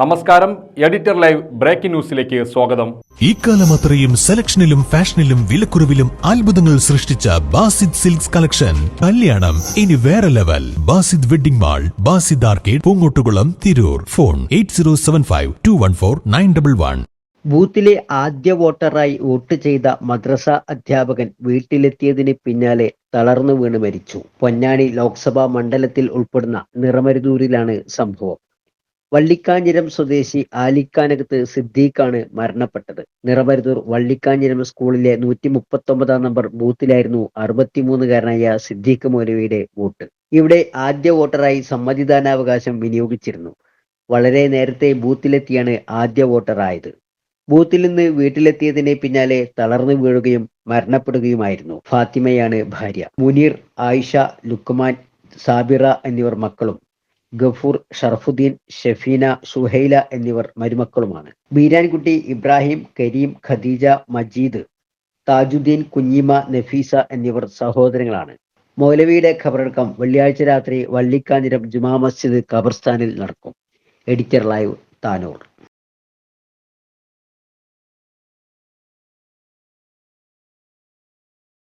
നമസ്കാരം editor live breaking ന്യൂസിലേക്ക് സ്വാഗതം. ഇക്കാലം അത്രയും സെലക്ഷനിലും ഫാഷനിലും വിലക്കുറവിലും അത്ഭുതങ്ങൾ സൃഷ്ടിച്ച ബാസിദ് സിൽക്സ് കളക്ഷൻ. കല്യാണം ഇനി വേറെ level. Basid wedding mall Basid arcade Poongottukulam Tirur. Phone eight zero seven five two one four nine double one. ബൂത്തിലെ ആദ്യ വോട്ടറായി വോട്ട് ചെയ്ത മദ്രസ അധ്യാപകൻ വീട്ടിലെത്തിയതിന് പിന്നാലെ തളർന്നു വീണ് മരിച്ചു. പൊന്നാനി ലോക്സഭാ മണ്ഡലത്തിൽ ഉൾപ്പെടുന്ന നിറമരുതൂരിലാണ് സംഭവം. വള്ളിക്കാഞ്ഞിരം സ്വദേശി ആലിക്കാനകത്ത് സിദ്ദീഖാണ് മരണപ്പെട്ടത്. നിറവരുതൂർ വള്ളിക്കാഞ്ഞിരം സ്കൂളിലെ നൂറ്റി മുപ്പത്തി ഒമ്പതാം നമ്പർ ബൂത്തിലായിരുന്നു അറുപത്തിമൂന്നുകാരനായ സിദ്ദീഖ് മൗലവിയുടെ വോട്ട്. ഇവിടെ ആദ്യ വോട്ടറായി സമ്മതിദാനാവകാശം വിനിയോഗിച്ചിരുന്നു. വളരെ നേരത്തെ ബൂത്തിലെത്തിയാണ് ആദ്യ വോട്ടറായത്. ബൂത്തിൽ നിന്ന് വീട്ടിലെത്തിയതിന് പിന്നാലെ തളർന്നു വീഴുകയും മരണപ്പെടുകയുമായിരുന്നു. ഫാത്തിമയാണ് ഭാര്യ. മുനീർ ആയിഷ ലുക്മാൻ സാബിറ എന്നിവർ മക്കളും ഗഫൂർ ഷറഫുദ്ദീൻ ഷെഫീന സുഹൈല എന്നിവർ മരുമക്കളുമാണ്. ബീരാൻകുട്ടി ഇബ്രാഹിം കരീം ഖദീജ മജീദ് താജുദ്ദീൻ കുഞ്ഞിമ നഫീസ എന്നിവർ സഹോദരങ്ങളാണ്. മൗലവിയുടെ ഖബറടക്കം വെള്ളിയാഴ്ച രാത്രി വള്ളിക്കാഞ്ഞിരം ജുമാ മസ്ജിദ് ഖബർസ്ഥാനിൽ നടക്കും. Editor live Tanur.